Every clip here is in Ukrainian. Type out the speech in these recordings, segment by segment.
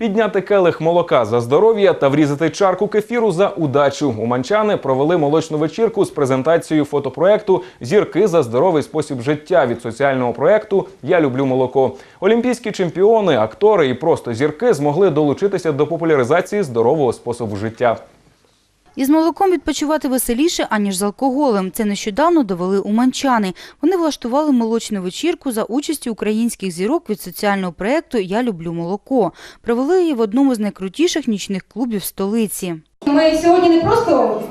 Підняти келих молока за здоров'я та врізати чарку кефіру за удачу. Уманчани провели молочну вечірку з презентацією фотопроекту Зірки за здоровий спосіб життя від соціального проекту Я люблю молоко. Олімпійські чемпіони, актори і просто зірки змогли долучитися до популяризації здорового способу життя. Із молоком відпочивати веселіше, аніж з алкоголем. Це нещодавно довели уманчани. Вони влаштували молочну вечірку за участю українських зірок від соціального проєкту Я люблю молоко. Провели її в одному з найкрутіших нічних клубів столиці. Ми сьогодні не просто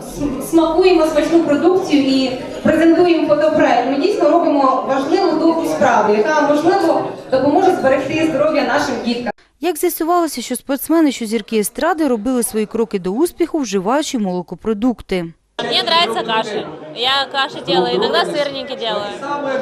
смакуємо смачну продукцію і презентуємо фотопроект. Ми дійсно робимо важливу справу, яка можливо допоможе зберегти здоров'я нашим діткам. Як з'ясувалося, що спортсмени, що зірки естради, робили свої кроки до успіху, вживаючи молокопродукти. Мне нравится каши. Я каши делаю, иногда сырники делаю.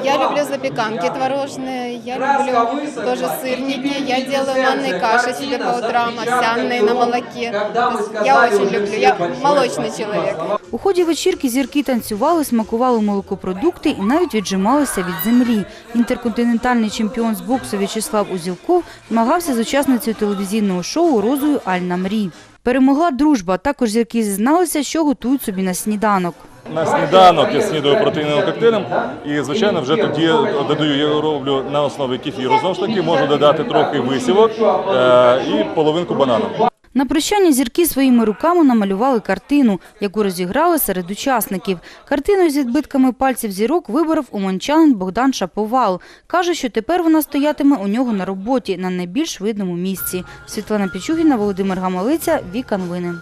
Я люблю запеканки творожные, я люблю тоже сырники, я делаю манные каши себе по утрам, овсяные на молоке. То есть я очень люблю, я молочный человек. У ході вечірки зірки танцювали, смакували молокопродукти і навіть віджималися від землі. Інтерконтинентальний чемпіон з боксу В'ячеслав Узілков змагався з учасницею телевізійного шоу Розою Альна Мрі. Перемогла дружба. Також зірки зізналися, що готують собі на сніданок. На сніданок я снідаю протеїновим коктейлем і, звичайно, вже тоді додаю, я роблю на основі кефіру. Знову ж таки, можу додати трохи висівок е, і половинку банану. На прощання зірки своїми руками намалювали картину, яку розіграли серед учасників. Картину з відбитками пальців зірок виборов уманчанин Богдан Шаповал. Каже, що тепер вона стоятиме у нього на роботі на найбільш видному місці. Світлана Пічугіна, Володимир Гамалиця, Віка Новини.